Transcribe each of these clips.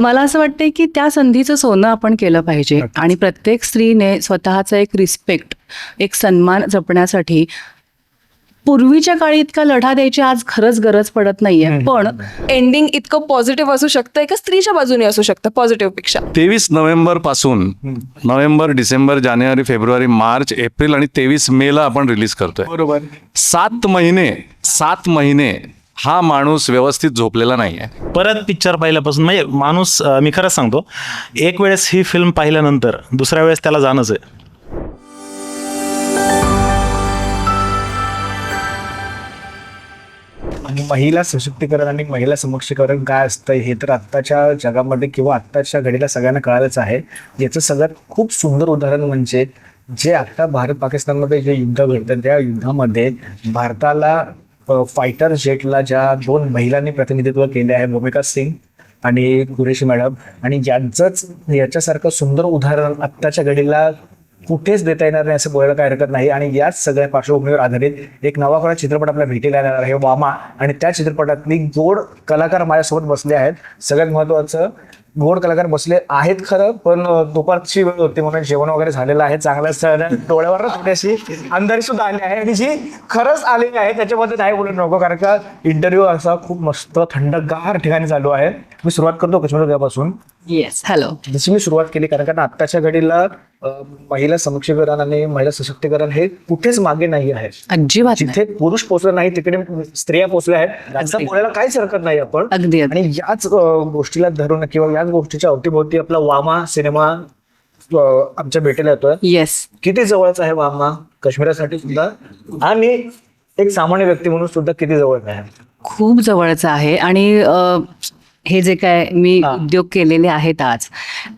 मला असं वाटतंय की त्या संधीचं सोनं आपण केलं पाहिजे. आणि प्रत्येक स्त्रीने स्वतःचा एक रिस्पेक्ट एक सन्मान जपण्यासाठी पूर्वीच्या काळी इतका लढा द्यायची आज खरंच गरज पडत नाहीये. पण एंडिंग इतकं पॉझिटिव्ह असू शकतं एका स्त्रीच्या बाजूने असू शकतं पॉझिटिव्हपेक्षा. तेवीस नोव्हेंबरपासून नोव्हेंबर डिसेंबर जानेवारी फेब्रुवारी मार्च एप्रिल आणि तेवीस मे ला आपण रिलीज करतोय. बरोबर. सात महिने सात महिने हा माणूस व्यवस्थित झोपलेला नाहीये. परत पिक्चर पाहिल्यापासून म्हणजे माणूस अं, मी खरंच सांगतो एक वेळेस ही फिल्म पाहिल्यानंतर दुसऱ्या वेळेस त्याला जाणंच आहे. आणि महिला सशक्तीकरण आणि महिला समक्षीकरण काय असतं हे तर आत्ताच्या जगामध्ये किंवा आत्ताच्या घडीला सगळ्यांना कळालंच आहे. याचं सगळ्यात खूप सुंदर उदाहरण म्हणजे जे आता भारत पाकिस्तानमध्ये जे युद्ध घडतं त्या युद्धामध्ये भारताला फायटर जेटला ज्या दोन महिलांनी प्रतिनिधित्व केले आहे भूमिका सिंग आणि कुरेशी मॅडम. आणि ज्यांचंच याच्यासारखं सुंदर उदाहरण आत्ताच्या घडीला कुठेच देता येणार नाही असं बोलायला काही हरकत नाही. आणि याच सगळ्या पार्श्वभूमीवर आधारित एक नवाखोरा चित्रपट आपल्या भेटीला येणार आहे वामा. आणि त्या चित्रपटातली गोड कलाकार माझ्यासोबत बसले आहेत. सगळ्यात महत्वाचं गोड कलाकार बसले आहेत खरं पण दुपारची वेळ होती म्हणून जेवण वगैरे झालेलं आहे चांगलं डोळ्यावर थोडीशी अंधारी सुद्धा आली आहे. आणि जी खरंच आलेली आहे त्याच्याबद्दल नाही बोलू नको कारण का इंटरव्ह्यू असा खूप मस्त थंडगार ठिकाणी चालू आहे. मी सुरुवात करतो कश्मीर येस हॅलो जशी मी सुरुवात केली कारण का आत्ताच्या घडीला अं, महिला समक्षीकरण आणि महिला सशक्तीकरण हे कुठेच मागे नाही आहे. अजिबात नाही. जिथे पुरुष पोचले नाही तिकडे स्त्रिया पोचल्या आहेत. अगदी. बोलायला काहीच हरकत नाही आपण. अगदी अगदी. आणि याच अं, गोष्टीला धरून किंवा याच गोष्टीच्या अवतीभोवती आपला वामा सिनेमा अं, आमच्या भेटीला येतोय. येस किती जवळचा आहे वामा? काश्मीरासाठी सुद्धा. आणि एक सामान्य व्यक्ती म्हणून सुद्धा किती जवळ आहे? खूप जवळचं आहे. आणि अ, हे जे काय मी. उद्योग केलेले आहेत आज.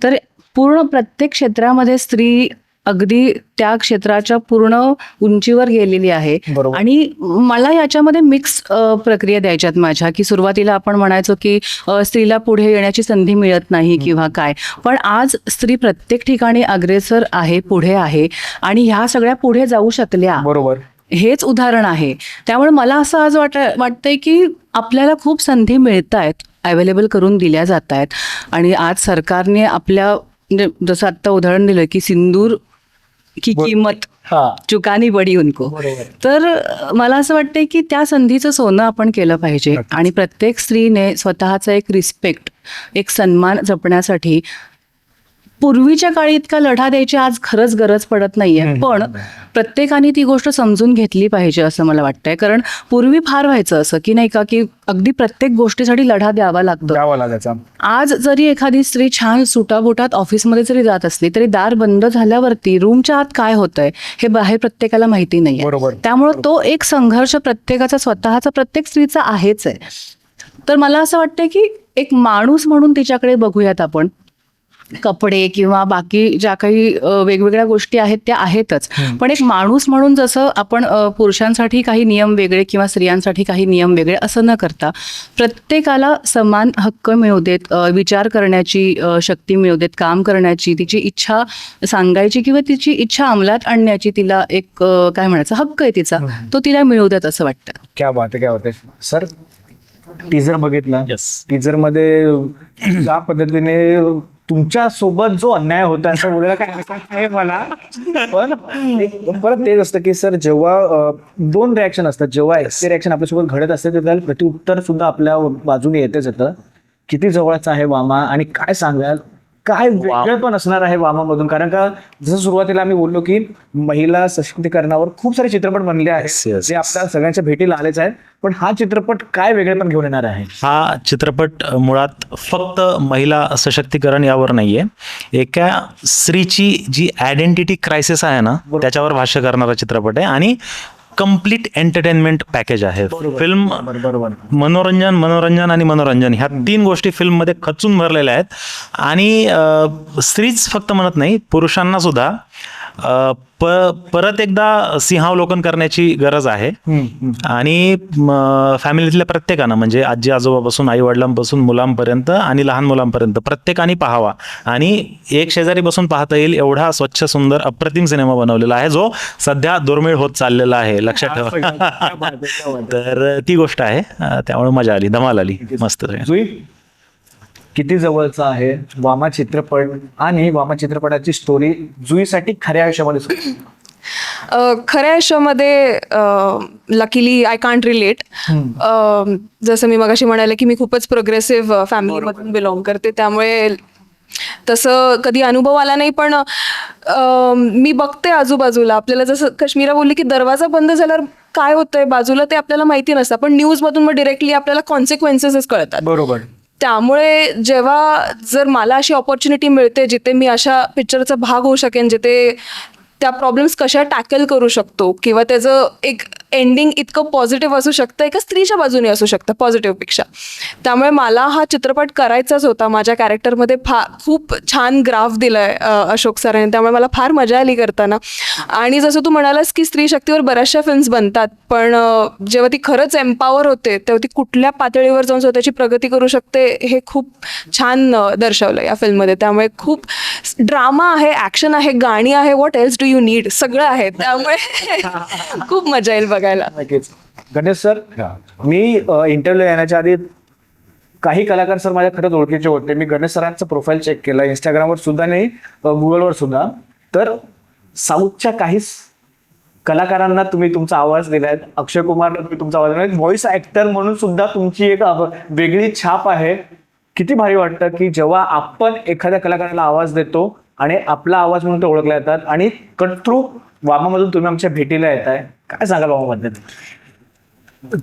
तर पूर्ण प्रत्येक क्षेत्रामध्ये स्त्री अगदी त्या क्षेत्राच्या पूर्ण उंचीवर गेलेली आहे. आणि मला याच्यामध्ये मिक्स प्रक्रिया द्यायच्यात माझ्या की सुरुवातीला आपण म्हणायचो की स्त्रीला पुढे येण्याची संधी मिळत नाही किंवा काय. पण आज स्त्री प्रत्येक ठिकाणी अग्रेसर आहे पुढे आहे आणि ह्या सगळ्या पुढे जाऊ शकल्या. बरोबर. हेच उदाहरण आहे. त्यामुळे मला असं आज वाट वाटतंय की आपल्याला खूप संधी मिळत आहेत अवेलेबल करून दिल्या जात आहेत आणि आज सरकारने आपल्या म्हणजे जसं आत्ता उदाहरण दिलं की सिंदूर की किंमत चुकानी बडी उनको. तर मला असं वाटतंय की त्या संधीचं सोनं आपण केलं पाहिजे. आणि प्रत्येक स्त्रीने स्वतःचा एक रिस्पेक्ट एक सन्मान जपण्यासाठी पूर्वीच्या काळी इतका लढा द्यायची आज खरंच गरज पडत नाहीये. पण प्रत्येकाने ती गोष्ट समजून घेतली पाहिजे असं मला वाटतंय. कारण पूर्वी फार व्हायचं असं की नाही का की अगदी प्रत्येक गोष्टीसाठी लढा द्यावा लागतो. आज जरी एखादी स्त्री छान सुटाबुटात ऑफिसमध्ये जरी जात असली तरी दार बंद झाल्यावरती रूमच्या आत काय होतंय हे बाहेर प्रत्येकाला माहिती नाहीये. त्यामुळे तो एक संघर्ष प्रत्येकाचा स्वतःचा प्रत्येक स्त्रीचा आहेच आहे. तर मला असं वाटतं की एक माणूस म्हणून तिच्याकडे बघूयात आपण. कपडे किंवा बाकी ज्या काही वेगवेगळ्या गोष्टी आहेत त्या आहेतच. पण एक माणूस म्हणून जसं आपण पुरुषांसाठी काही नियम वेगळे किंवा स्त्रियांसाठी काही नियम वेगळे असं न करता प्रत्येकाला समान हक्क मिळू देत विचार करण्याची शक्ती मिळू देत काम करण्याची तिची इच्छा सांगायची किंवा तिची इच्छा अंमलात आणण्याची तिला एक काय म्हणायचं हक्क आहे तिचा. तो तिला मिळू देत असं वाटतं. क्या बात आहे क्या बात आहे. सर टीजर बघितला. टीजरमध्ये ज्या पद्धतीने तुमच्यासोबत जो अन्याय होता असं बोलायला काय हरकत नाही मला. पण परत तेच असतं की सर जेव्हा दोन रिॲक्शन असतात. जेव्हा एक रिॲक्शन आपल्यासोबत घडत असते तर त्याला प्रत्युत्तर सुद्धा आपल्या बाजूने येतेच येतं. किती जवळचा आहे वामा आणि काय सांगाल? काय वेगळं पण असणार आहे वामामधून. कारण का जसं सुरुवातीला आम्ही बोललो की महिला सशक्तीकरणावर खूप सारे चित्रपट बनले आहेत जे आपल्या सगळ्यांच्या भेटीला आलेच आहेत. पण हा चित्रपट काय वेगळे पण घेऊन येणार आहे? हा चित्रपट मुळात फक्त महिला सशक्तीकरण यावर नाहीये. एका स्त्रीची जी आयडेंटिटी क्रायसिस आहे ना. त्याच्यावर भाष्य करणारा चित्रपट आहे. आणि कंप्लीट एंटरटेनमेंट पॅकेज आहे. फिल्म मनोरंजन मनोरंजन आणि मनोरंजन ह्या तीन गोष्टी फिल्ममध्ये खचून भरलेल्या आहेत. आणि स्त्रीच फक्त म्हणत नाही पुरुषांना सुद्धा प परत एकदा सिंहावलोकन करण्याची गरज आहे. आणि फॅमिलीतल्या प्रत्येकानं म्हणजे आजी आजोबापासून आई वडिलांपासून मुलांपर्यंत आणि लहान मुलांपर्यंत प्रत्येकाने पाहावा. आणि एक शेजारी बसून पाहता येईल एवढा स्वच्छ सुंदर अप्रतिम सिनेमा बनवलेला आहे जो सध्या दुर्मिळ होत चाललेला आहे. लक्षात ठेवा. तर ती गोष्ट आहे. त्यामुळे मजा आली. धमाल आली. मस्त किती जवळचा आहे वामा चित्रपट आणि वामा चित्रपटाची स्टोरी जुईसाठी खऱ्या आयुष्यामध्ये सुरू. खऱ्या आयुष्यामध्ये लकीली आय कांट रिलेट जसं मी मगाशी म्हणाले की मी खूपच प्रोग्रेसिव्ह फॅमिलीमधून बिलॉंग करते. त्यामुळे तसं कधी अनुभव आला नाही पण मी बघते आजूबाजूला. आपल्याला जसं कश्मीरा बोलली की दरवाजा बंद झाल्यावर काय होतंय? बाजूला ते आपल्याला माहिती नसतं. पण न्यूजमधून मग डिरेक्टली आपल्याला कॉन्सिक्वेन्सेस कळतात. बरोबर. त्यामुळे जेव्हा जर मला अशी ऑपॉर्च्युनिटी मिळते जिथे मी अशा पिक्चरचा भाग होऊ शकेन जिथे त्या प्रॉब्लेम्स कशा टॅकल करू शकतो किंवा त्याचं एक एंडिंग इतकं पॉझिटिव्ह असू शकतं एका स्त्रीच्या बाजूने असू शकतं पॉझिटिव्हपेक्षा त्यामुळे मला हा चित्रपट करायचाच होता. माझ्या कॅरेक्टरमध्ये फा खूप छान ग्राफ दिलाय अशोक सरांनी त्यामुळे मला फार मजा आली करताना. आणि जसं तू म्हणालास की स्त्री शक्तीवर बऱ्याचशा फिल्म्स बनतात पण जेव्हा ती खरंच एम्पावर होते तेव्हा ती कुठल्या पातळीवर जाऊन स्वतःची प्रगती करू शकते हे खूप छान दर्शवलं या फिल्ममध्ये त्यामुळे खूप ड्रामा आहे ॲक्शन आहे गाणी आहे what else do you need सगळं आहे. त्यामुळे खूप मजा येईल बघायला. नक्कीच. गणेश सर मी इंटरव्ह्यू येण्याच्या आधी काही कलाकार सर माझ्या खरंच ओळखीचे होते. मी गणेश सरांचं प्रोफाईल चेक केलं. इंस्टाग्रामवर सुद्धा नाही गुगलवर सुद्धा. तर साऊथच्या काही कलाकारांना तुम्ही तुमचा आवाज दिलाय. अक्षय कुमारला तुम्ही तुमचा आवाज दिलाय. व्हॉइस ऍक्टर म्हणून सुद्धा तुमची एक वेगळी छाप आहे. किती भारी वाटतं की जेव्हा आपण एखाद्या कलाकाराला आवाज देतो आणि आपला आवाज म्हणून ते ओळखला जातात आणि कट्रू वामामधून तुम्ही आमच्या भेटीला येत आहे काय सांगाल वामाबद्दल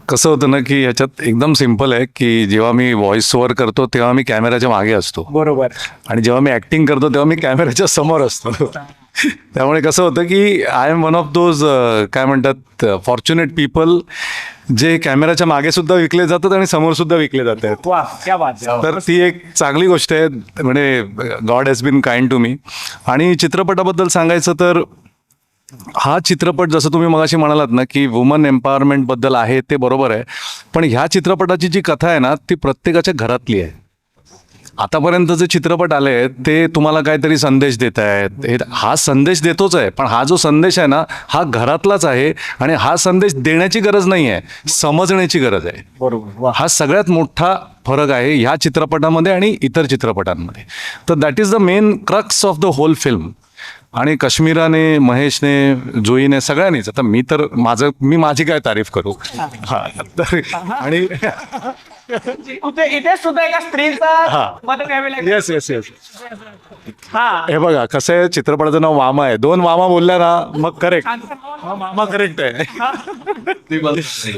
कसं होतं ना की ह्याच्यात एकदम सिंपल आहे की जेव्हा मी व्हॉइस ओव्हर करतो तेव्हा मी कॅमेऱ्याच्या मागे असतो. बरोबर. आणि जेव्हा मी ऍक्टिंग करतो तेव्हा मी कॅमेऱ्याच्या समोर असतो. त्यामुळे कसं होतं की I am one of those काय म्हणतात फॉर्च्युनेट पीपल जे कॅमेऱ्याच्या मागे सुद्धा विकले जातात आणि समोर सुद्धा विकले जातात. वा क्या बात आहे. तर ती एक चांगली गोष्ट आहे. म्हणजे god has been kind to me आणि चित्रपटाबद्दल सांगायचं तर हा चित्रपट जसं तुम्ही मगाशी म्हणालात ना की वुमन एम्पॉवरमेंटबद्दल आहे ते बरोबर आहे. पण ह्या चित्रपटाची जी कथा आहे ना ती प्रत्येकाच्या घरातली आहे. आतापर्यंत जे चित्रपट आले ते तुम्हाला काहीतरी संदेश देत आहेत. हे संदेश देतोच आहे पण हा जो संदेश आहे ना हा घरातलाच आहे आणि हा संदेश देण्याची गरज नाही आहे समजण्याची गरज आहे. बरोबर हा सगळ्यात मोठा फरक आहे ह्या चित्रपटामध्ये आणि इतर चित्रपटांमध्ये. तर that is the main crux of the whole film आणि काश्मीराने महेशने जोईने सगळ्यांनीच आता मी तर माझं मी माझी काय तारीफ करू? हा. तर आणि इथे सुद्धा एका स्त्रीचा येस येस येस हा. हे बघा कसं आहे चित्रपटाचं नाव वामा आहे. दोन वामा बोलल्या ना मग करेक्ट मामा करेक्ट आहे.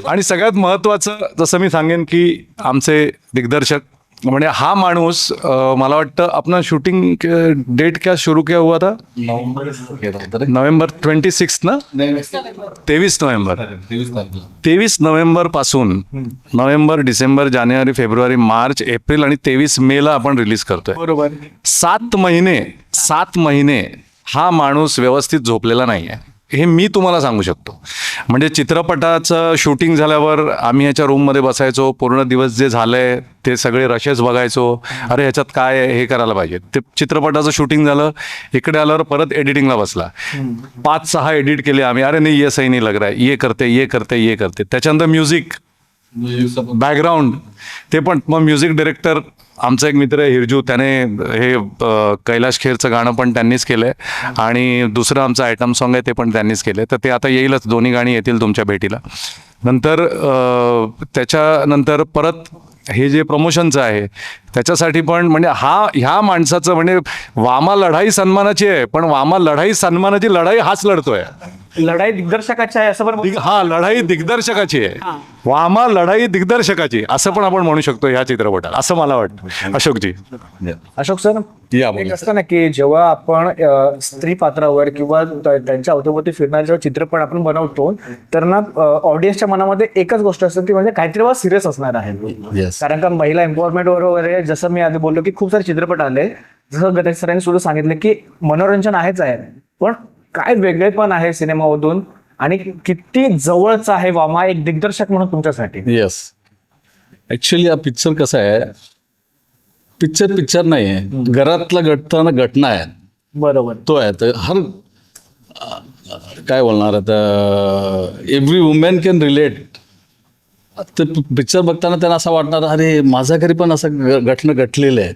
आणि सगळ्यात महत्वाचं जसं मी सांगेन की आमचे दिग्दर्शक म्हणजे हा माणूस मला वाटतं आपण शूटिंग डेट क्या सुरू किया हुआ था? नोव्हेंबर ट्वेंटी सिक्स ना? तेवीस नोव्हेंबर. तेवीस नोव्हेंबरपासून नोव्हेंबर डिसेंबर जानेवारी फेब्रुवारी मार्च एप्रिल आणि तेवीस मे ला आपण रिलीज करतोय. बरोबर. सात महिने सात महिने हा माणूस व्यवस्थित झोपलेला नाही आहे हे मी तुम्हाला सांगू शकतो. म्हणजे चित्रपटाचं शूटिंग झाल्यावर आम्ही ह्याच्या रूममध्ये बसायचो पूर्ण दिवस जे झालंय ते सगळे रशेस बघायचो. अरे ह्याच्यात काय हे करायला पाहिजे? ते चित्रपटाचं शूटिंग झालं इकडे आल्यावर परत एडिटिंगला बसला. पाच सहा एडिट केले आम्ही. अरे नाही ये सही नाही लग रहा है. ये करते ये करते ये करते. त्याच्यानंतर म्युझिक बॅकग्राऊंड ते पण मग म्युझिक डिरेक्टर आमचा एक मित्र आहे हिरजू. त्याने हे कैलाश खेरचं गाणं पण त्यांनीच केलंय. आणि दुसरं आमचं आयटम सॉन्ग आहे ते पण त्यांनीच केलंय. तर ते आता येईलच. दोन्ही गाणी येतील तुमच्या भेटीला. नंतर त्याच्यानंतर परत हे जे प्रमोशनचं आहे त्याच्यासाठी पण म्हणजे हा ह्या माणसाचं म्हणजे वामा लढाई सन्मानाची आहे पण वामा लढाई सन्मानाची लढाई हाच लढतोय. लढाई दिग्दर्शकाची आहे असं पण दिग- हा लढाई दिग्दर्शकाची आहे. वामा लढाई दिग्दर्शकाची असं पण आपण म्हणू शकतो ह्या चित्रपटात असं मला वाटतं. अशोकजी. अशोक सर या एक. असतं ना की जेव्हा आपण अ, स्त्री पात्रावर किंवा त- त्यांच्या अवतीभोवती फिरणारे जेव्हा चित्रपट आपण बनवतो तर ना ऑडियन्सच्या मनामध्ये एकच गोष्ट असते ती म्हणजे काहीतरी बाबा सिरियस असणार आहे. कारण का महिला एम्पॉवरमेंट वगैरे जसं मी आधी बोललो की खूप सारे चित्रपट आले जसं गणेश सरांनी सुद्धा सांगितलं की मनोरंजन आहेच आहे. पण काय वेगळेपण आहे सिनेमामधून आणि किती जवळचा आहे वामा एक दिग्दर्शक म्हणून तुमच्यासाठी. येस ऍक्च्युली हा पिक्चर कसा आहे? पिक्चर पिक्चर नाही आहे घरातला घटना घटना आहे. बरोबर. तो आहे. तर हर काय बोलणार आता? एव्हरी वुमेन कॅन रिलेट ते पिक्चर बघताना त्यांना असं वाटणार अरे माझ्या घरी पण असं घटना घडलेलं आहे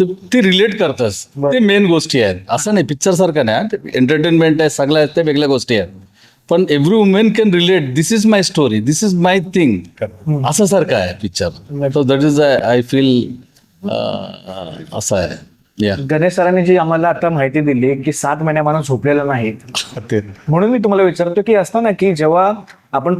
ते- रिलेट करतस ते मेन गोष्टी आहेत. असं नाही पिक्चर सारखं नाही एंटरटेनमेंट आहे सगळं आहे ते वेगळ्या गोष्टी आहेत. पण every women can relate this is my story this is my thing असं सारखं आहे picture that is I feel असं आहे. गणेश सरांनी जी आम्हाला आता माहिती दिली की सात महिन्या माणूस झोपलेला नाही. म्हणून मी तुम्हाला विचारतो की असतं ना की जेव्हा आपण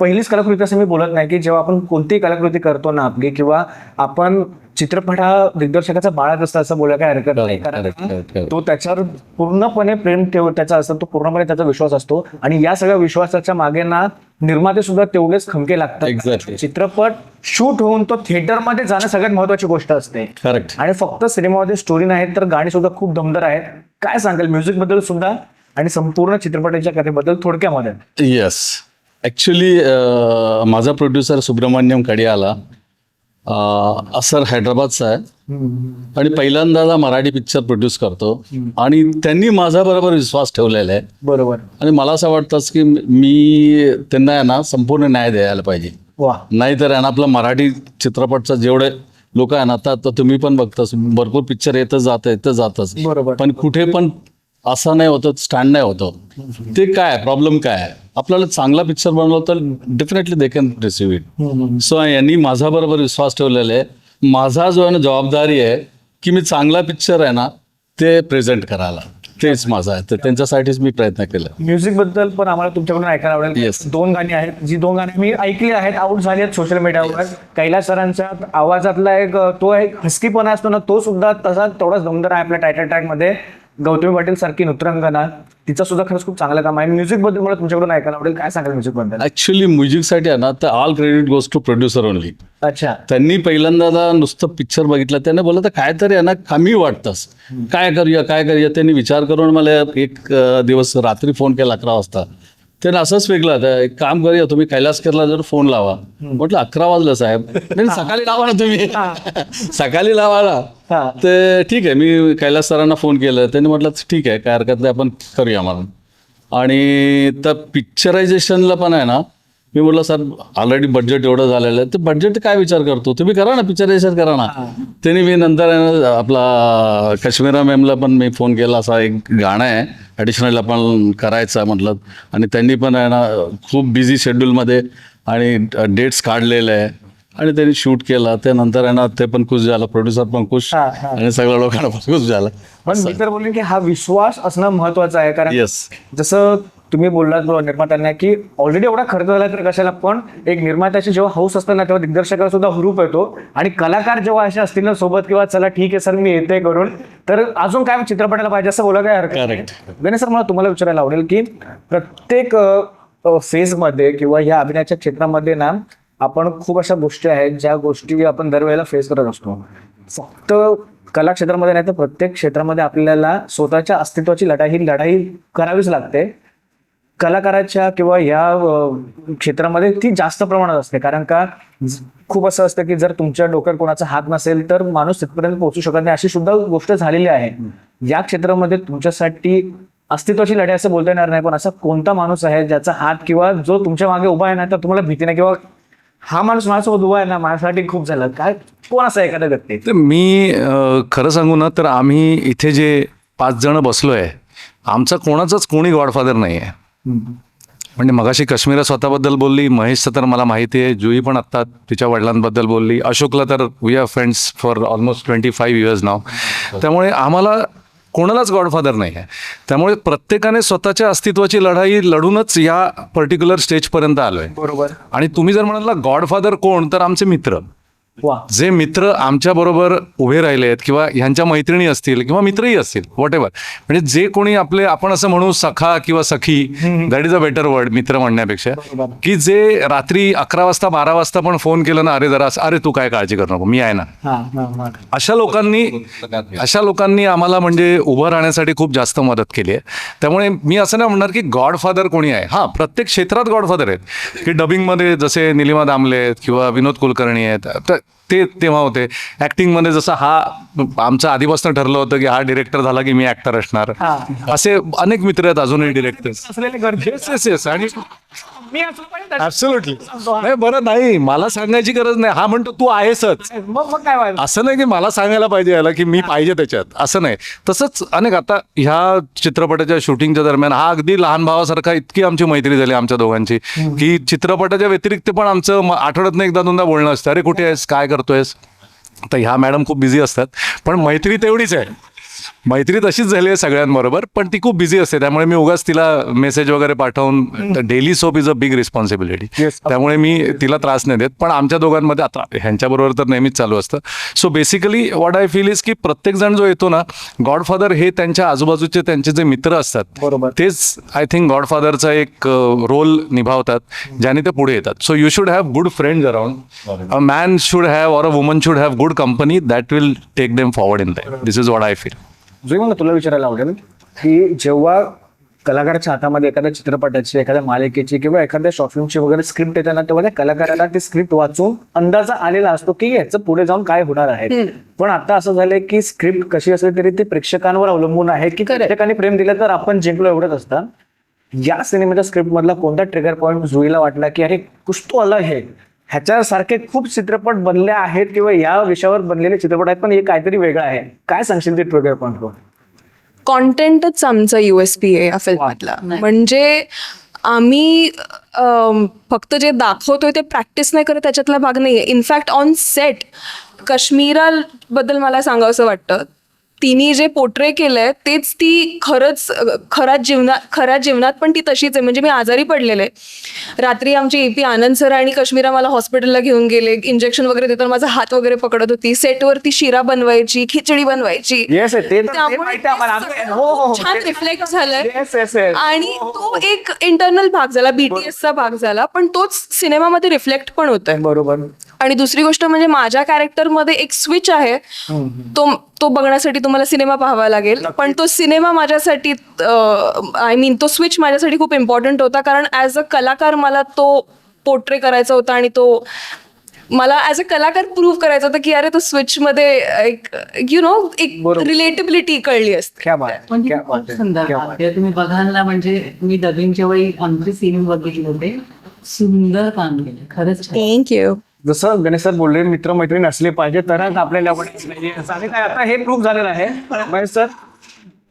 पहिलीच कलाकृती असं मी बोलत नाही की जेव्हा आपण कोणतीही कलाकृती करतो ना आपली किंवा आपण चित्रपट हा दिग्दर्शकाचा बाळाच असतं असं बोलायला काय हरकत नाही. कारण. तो त्याच्यावर पूर्णपणे प्रेम ठेव त्याचा असतो तो पूर्णपणे त्याचा विश्वास असतो. आणि या सगळ्या विश्वासाच्या मागे ना निर्माते सुद्धा तेवढेच खमके लागतात. चित्रपट शूट होऊन तो थिएटरमध्ये जाणं सगळ्यात महत्वाची गोष्ट असते. करेक्ट आणि फक्त सिनेमामध्ये स्टोरी नाही तर गाणी सुद्धा खूप दमदार आहेत. काय सांगाल? म्युझिकबद्दल सुद्धा आणि संपूर्ण चित्रपटाच्या कथेबद्दल थोडक्यामध्ये येस ॲक्च्युली माझा प्रोड्युसर सुब्रमण्यम कडियाला अं, असर हैदराबादचा आहे. आणि पहिल्यांदा मराठी पिक्चर प्रोड्यूस करतो. आणि त्यांनी माझा बरोबर विश्वास ठेवलेला आहे. बरोबर. आणि मला असं वाटतंच की मी त्यांना आहे ना संपूर्ण न्याय द्यायला पाहिजे. नाहीतर आहे ना आपला मराठी चित्रपटचा जेवढे लोक आहे ना आता तुम्ही पण बघताच भरपूर पिक्चर येतच जात येतच जातच. बरोबर. पण कुठे पण असं नाही होतं स्टँड नाही होतं. ते काय प्रॉब्लेम काय आहे? आपल्याला चांगला पिक्चर बनवला तर definitely they can receive it so यांनी माझा बरोबर विश्वास ठेवलेला आहे. माझा जो आहे ना जबाबदारी आहे की मी चांगला पिक्चर आहे ना ते प्रेझेंट करायला. तेच माझं आहे. तर त्यांच्यासाठीच मी प्रयत्न केला. म्युझिकबद्दल पण आम्हाला तुमच्याकडून ऐकायला आवडेल. Yes. दोन गाणी आहेत. जी दोन गाणी मी ऐकली आहेत आउट झाली आहेत सोशल मीडियावर कैलास सरांच्या आवाजातला एक तो एक हस्कीपणा असतो ना तो सुद्धा तसा तेवढाच दमदार आहे आपल्या टायटल ट्रॅकमध्ये. गौतमी पाटील सारखी नृत्रांगना तिचा सुद्धा खरंच खूप चांगलं काम आहे. म्युझिकबद्दल मला तुमच्याकडून ऐकायला आवडेल. काय सांगाल म्युझिकबद्दल? ऍक्च्युली म्युझिकसाठी आहे ना तर all credit goes to producer only अच्छा. त्यांनी पहिल्यांदा नुसतं पिक्चर बघितलं. त्याने बोललं तर काहीतरी यांना कमी वाटतंस. काय करूया काय करूया? त्यांनी विचार करून मला एक दिवस रात्री फोन केला अकरा वाजता. त्याने असंच वेगळं आता एक काम करूया तुम्ही कैलास केरला जर फोन लावा. म्हटलं अकरा वाजलं साहेब. नाही सकाळी लावा ना तुम्ही. सकाळी लावा हा. तर ठीक आहे. मी कैलास सरांना फोन केलं. त्यांनी म्हटलं ठीक आहे. काय हरकत नाही. आपण करूया म्हणून. आणि त्या पिक्चरायझेशनला पण आहे ना मी म्हटलं सर ऑलरेडी बजेट एवढं झालेलं आहे. तर बजेट काय विचार करतो? तुम्ही करा ना पिक्चरायझेशन करा ना. त्यांनी मी नंतर आपला काश्मीरा मॅमला पण मी फोन केला. असा एक गाणं आहे. ॲडिशनल आपण करायचं म्हटलं. आणि त्यांनी पण आहे ना खूप बिझी शेड्यूलमध्ये आणि डेट्स काढलेले आहे. आणि त्यांनी शूट केला. त्यानंतर आहे ना ते पण खुश झालं. प्रोड्युसर पण खुश हा, हा. आणि सगळ्या लोकांना पण खुश झालं. पण मी तर बोलेन की हा विश्वास असणं महत्वाचं आहे. कारण येस जसं तुम्ही बोललात बरोबर निर्मात्यांना की ऑलरेडी एवढा खर्च झाला तर कशाला पण एक निर्मात्याची जेव्हा हाऊस असतं ना तेव्हा दिग्दर्शकाला सुद्धा हुरूप येतो. आणि कलाकार जेव्हा असे असतील ना सोबत किंवा चला ठीक आहे सर मी येते करून तर अजून काय चित्रपटाला पाहिजे असं बोला काय हरकत नाही. गणेश सर मला तुम्हाला विचारायला आवडेल की प्रत्येक फेजमध्ये किंवा या अभिनयाच्या क्षेत्रामध्ये ना आपण खूप अशा गोष्टी आहेत ज्या गोष्टी आपण दरवेळेला फेस करत असतो. फक्त कला क्षेत्रामध्ये नाही तर प्रत्येक क्षेत्रामध्ये आपल्याला स्वतःच्या अस्तित्वाची लढाई ही लढाई करावीच लागते. कलाकाराच्या किंवा या क्षेत्रामध्ये ती जास्त प्रमाणात असते. कारण का खूप असं असतं की जर तुमच्या डोक्यात कोणाचा हात नसेल तर माणूस तिथपर्यंत पोहोचू शकत नाही. अशी सुद्धा गोष्ट झालेली आहे. या क्षेत्रामध्ये तुमच्यासाठी अस्तित्वाची लढाई असं बोलता येणार नाही. पण असा कोणता माणूस आहे ज्याचा हात किंवा जो तुमच्या मागे उभा आहे ना तर तुम्हाला भीती नाही किंवा हा माणूस माझ्यासोबत उभा आहे ना माझ्यासाठी खूप झालं. काय कोण असा एखादा व्यक्ती तर मी खरं सांगू ना तर आम्ही इथे जे पाच जण बसलोय आमचा कोणाचाच कोणी गॉडफादर नाही आहे म्हणजे मगाशी काश्मीरा स्वतःबद्दल बोलली महेशचं तर मला माहिती आहे जुई पण आत्ता तिच्या वडिलांबद्दल बोलली अशोकला तर we are friends for almost twenty five years नाव त्यामुळे आम्हाला कोणालाच गॉडफादर नाही आहे त्यामुळे प्रत्येकाने स्वतःच्या अस्तित्वाची लढाई लढूनच या पर्टिक्युलर स्टेजपर्यंत आलो आहे बरोबर. आणि तुम्ही जर म्हणाला गॉडफादर कोण तर आमचे मित्र. जे मित्र आमच्या बरोबर उभे राहिले आहेत किंवा ह्यांच्या मैत्रिणी असतील किंवा मित्रही असतील वॉट एव्हर म्हणजे जे कोणी आपले आपण असं म्हणू सखा किंवा सखी that is a better word मित्र म्हणण्यापेक्षा की जे रात्री अकरा वाजता बारा वाजता पण फोन केलं ना अरे जरा अरे तू काय काळजी करू नको मी आहे ना. हा हा हा. अशा लोकांनी अशा लोकांनी आम्हाला म्हणजे उभं राहण्यासाठी खूप जास्त मदत केली आहे. त्यामुळे मी असं नाही म्हणणार की गॉडफादर कोणी आहे. हां प्रत्येक क्षेत्रात गॉडफादर आहेत. की डबिंगमध्ये जसे निलिमा दामले आहेत किंवा विनोद कुलकर्णी आहेत. तर ते तेव्हा होते. ॲक्टिंगमध्ये जसं हा आमचं आधीपासून ठरलं होतं की हा डिरेक्टर झाला की मी ॲक्टर असणार. हा. असे अनेक मित्र आहेत अजूनही डिरेक्टर असलेले गरजे येस येस येस आणि मी पाहिजे ऍब्सोल्युटली नाही बरं नाही मला सांगायची गरज नाही. हा म्हणतो तू आहेसच मग मग काय व्हायला असं नाही की मला सांगायला पाहिजे याला की मी पाहिजे त्याच्यात. असं नाही. तसंच अनेक आता ह्या चित्रपटाच्या शूटिंगच्या दरम्यान हा अगदी लहान भावासारखा इतकी आमची मैत्री झाली आमच्या दोघांची की चित्रपटाच्या व्यतिरिक्त पण आमचं म- आठवड्यातनं एकदा दोनदा बोलणं असतं. अरे कुठे आहेस? काय करतोयस? तर ह्या मॅडम खूप बिझी असतात. पण मैत्री तेवढीच आहे. मैत्री तशीच झाली आहे सगळ्यांबरोबर पण ती खूप बिझी असते. त्यामुळे मी उगाच तिला मेसेज वगैरे पाठवून daily soap is a big responsibility. त्यामुळे मी तिला त्रास नाही देत. पण आमच्या दोघांमध्ये आता ह्यांच्याबरोबर तर नेहमीच चालू असतं. So basically what I feel is की प्रत्येक जण जो येतो ना गॉडफादर हे त्यांच्या आजूबाजूचे त्यांचे जे मित्र असतात बरोबर. तेच आय थिंक गॉडफादरचा एक रोल निभावतात ज्याने ते पुढे येतात. So you should have good friends around a man should have or a woman should have good company that will take them forward in life this is what I feel Jui मला तुला विचारायला आवडेल की जेव्हा कलाकाराच्या हातामध्ये एखाद्या चित्रपटाची एखाद्या मालिकेची किंवा एखाद्या शॉर्ट फिल्मची वगैरे स्क्रिप्ट येते ना तेव्हा त्या कलाकाराला ती स्क्रिप्ट वाचून अंदाजा आलेला असतो की याचं पुढे जाऊन काय होणार आहे. पण आता असं झालंय की स्क्रिप्ट कशी असेल तरी ती प्रेक्षकांवर अवलंबून आहे की प्रेक्षकांनी प्रेम दिलं तर आपण जिंकलो एवढंच असतं. या सिनेमाच्या स्क्रिप्ट मधला कोणता ट्रिगर पॉईंट जुईला वाटला की अरे कुछ तो अलग है? ह्याच्यासारखे खूप चित्रपट बनले आहेत किंवा या विषयावर बनलेले चित्रपट आहेत पण हे काहीतरी वेगळं आहे. काय सांगशील ते ट्रिगर पॉईंट कॉन्टेंटच आमचा युएसपी आहे या फिल्ममधला म्हणजे आम्ही फक्त जे दाखवतोय ते प्रॅक्टिस नाही करत त्याच्यातला भाग नाही आहे इनफॅक्ट ऑन सेट काश्मीरा बद्दल मला सांगावंसं वाटतं. तिने जे पोर्ट्रे केलंय तेच ती खरंच खऱ्या जीवनात खऱ्या जीवनात पण ती तशीच आहे. म्हणजे मी आजारी पडलेले. रात्री आमचे ए पी आनंद सर आणि काश्मीरा मला हॉस्पिटलला घेऊन गेले. इंजेक्शन वगैरे देताना माझा हात वगैरे पकडत होती. सेटवरती शिरा बनवायची खिचडी बनवायची. हो, हो, हो. छान रिफ्लेक्ट झालंय. आणि तो एक इंटरनल भाग झाला बीटीएसचा भाग झाला. पण तोच सिनेमामध्ये रिफ्लेक्ट पण होत आहे बरोबर. आणि दुसरी गोष्ट म्हणजे माझ्या कॅरेक्टरमध्ये एक स्विच आहे. तो तो बघण्यासाठी तुम्हाला सिनेमा पाहावा लागेल. पण तो सिनेमा माझ्यासाठी आय मीन तो स्विच माझ्यासाठी खूप इम्पॉर्टंट होता. कारण ॲज अ कलाकार मला तो पोर्ट्रे करायचा होता आणि तो मला ॲज अ कलाकार प्रूव्ह करायचं होतं की अरे तो स्विच मध्ये एक यु नो एक. रिलेटेबिलिटी कळली असते. क्या बात आहे, म्हणजे. तुम्ही बघाल ना म्हणजे मी डबिंगच्या वेळी आमचे सीन बघितले होते. सुंदर काम केलं. खरंच. थँक्यू जसं गणेश सर बोलले मित्र मैत्रीण असले पाहिजे तरच आपल्याला आणि काय आता हे प्रूफ झालेलं आहे. महेश सर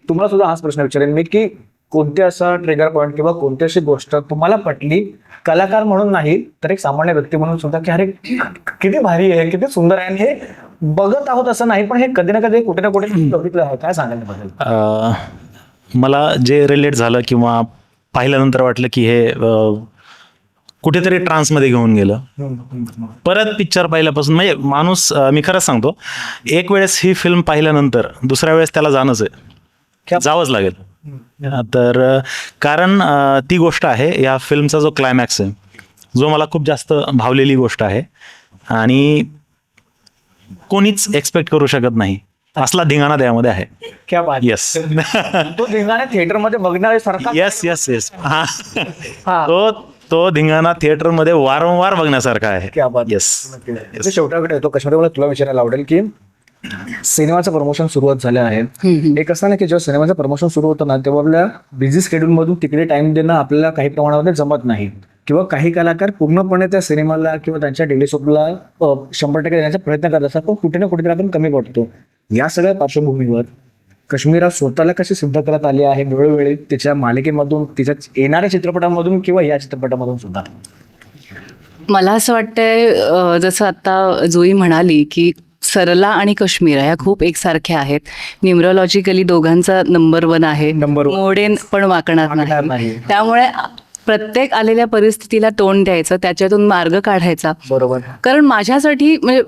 तुम्हाला सुद्धा हाच प्रश्न विचारेन मी की कोणत्या असा ट्रिगर पॉईंट किंवा कोणती अशी गोष्ट तुम्हाला पटली कलाकार म्हणून नाही तर एक सामान्य व्यक्ती म्हणून सुद्धा की अरे किती भारी आहे किती सुंदर आहे आणि हे बघत आहोत असं नाही पण हे कधी ना कधी कुठे ना कुठे बघितलं आहे. काय सांगायला अ, मला जे रिलेट झालं किंवा पाहिल्यानंतर वाटलं की हे कुठेतरी ट्रान्समध्ये घेऊन गेलं. परत पिक्चर पाहिल्यापासून म्हणजे माणूस मी खरंच सांगतो एक वेळेस ही फिल्म पाहिल्यानंतर दुसऱ्या वेळेस त्याला जाणंच आहे. जावंच लागेल. तर कारण ती गोष्ट आहे या फिल्मचा जो क्लायमॅक्स आहे जो मला खूप जास्त भावलेली गोष्ट आहे आणि कोणीच एक्सपेक्ट करू शकत नाही. असला धिंगाणा त्यामध्ये आहे. क्या बात येस तो धिंगाणे थिएटरमध्ये बघणारे येस येस येस हा. हा. तो तो धिंगाणा थिएटरमध्ये वारंवार बघण्यासारखा आहे. क्या बात येस तर शेवटाकडे येतो. कशामध्ये मला तुला विचारायला आवडेल की सिनेमाचं प्रमोशन सुरुवात झालं आहे. एक असं ना की जेव्हा सिनेमाचं प्रमोशन सुरू होतं ना तेव्हा आपल्या बिझी स्केड्यूल मधून तिकडे टाइम देणं आपल्याला काही प्रमाणामध्ये जमत नाही. किंवा काही कलाकार पूर्णपणे त्या सिनेमाला किंवा त्यांच्या डेली सोपला शंभर टक्के देण्याचा प्रयत्न करत असतात पण कुठे ना कुठेतरी आपण कमी पडतो. या सगळ्या पार्श्वभूमीवर काश्मीरा स्वतःला कशी सिद्ध करत आली आहे? वेळोवेळी तिच्या मालिकेमधून तिच्या येणाऱ्या चित्रपटामधून किंवा या चित्रपटामधून सुद्धा? मला असं वाटतंय जसं आता जुई म्हणाली की सरला आणि काश्मीर ह्या खूप एकसारख्या आहेत. न्यूमरोलॉजिकली दोघांचा नंबर वन आहे. One. मोडेन पण वाकणार नाही. त्यामुळे प्रत्येक आलेल्या परिस्थितीला तोंड द्यायचं त्याच्यातून मार्ग काढायचा. बरोबर. कारण माझ्यासाठी म्हणजे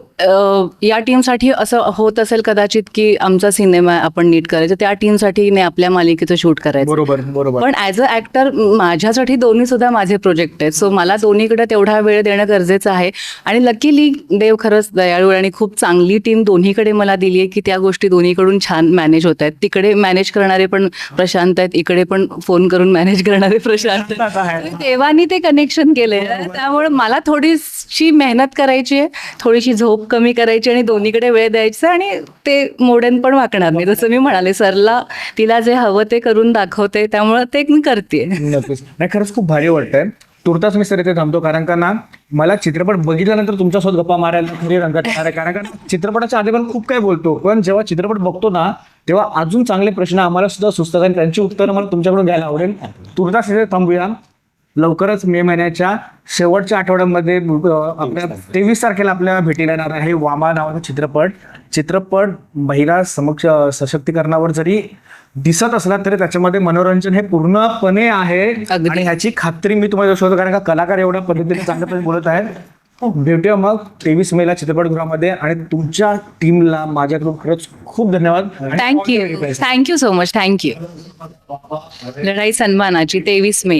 या टीमसाठी असं होत असेल कदाचित की आमचा सिनेमा आपण नीट करायचं त्या टीमसाठी नाही आपल्या मालिकेचं शूट करायचं. बरोबर बरोबर. पण ऍज अ ऍक्टर माझ्यासाठी दोन्ही सुद्धा माझे प्रोजेक्ट आहेत. सो मला दोन्हीकडे तेवढा वेळ देणं गरजेचं आहे. आणि लकीली देव खरंच दयाळू आणि खूप चांगली टीम दोन्हीकडे मला दिली आहे की त्या गोष्टी दोन्हीकडून छान मॅनेज होत आहेत. तिकडे मॅनेज करणारे पण प्रशांत आहेत इकडे पण फोन करून मॅनेज करणारे प्रशांत देवानी ते कनेक्शन केले त्यामुळे मला थोडीशी मेहनत करायची आहे. थोडीशी झोप कमी करायची आणि दोन्हीकडे वेळ द्यायचा आणि ते मोडेन पण वाकणार नाही. जसं मी म्हणाले सरला तिला जे हवं ते करून दाखवते. त्यामुळे ते मी करते. नाही खरंच खूप भारी वाटतंय. तुर्तास मी सर इथे थांबतो कारण का ना मला चित्रपट बघितल्यानंतर तुमच्यासोबत गप्पा मारायला खरी रंगत येणार आहे. कारण का चित्रपटाच्या आधी पण खूप काही बोलतो. पण जेव्हा चित्रपट बघतो ना तेव्हा अजून चांगले प्रश्न आम्हाला सुद्धा सुचतात. आणि त्यांची उत्तरं मला तुमच्याकडून घ्यायला आवडेल. तुर्तास इथे थांबूया. लवकरच मे महिन्याच्या शेवटच्या आठवड्यामध्ये आपल्या तेवीस तारखेला. आपल्याला भेटीला येणार आहे वामा नावाचा चित्रपट. चित्रपट महिला समक्ष सशक्तीकरणावर जरी दिसत असला तरी त्याच्यामध्ये मनोरंजन हे पूर्णपणे आहे. आणि ह्याची खात्री मी तुम्हाला शोधतो कारण का कलाकार एवढ्या पद्धतीने चांगल्या पद्धतीने बोलत आहेत. भेटूया मग तेवीस मेला चित्रपटगृहामध्ये. आणि तुमच्या टीमला माझ्याकडून खरंच खूप धन्यवाद. Thank you thank you so much thank you लढाई सन्मानाची तेवीस मे.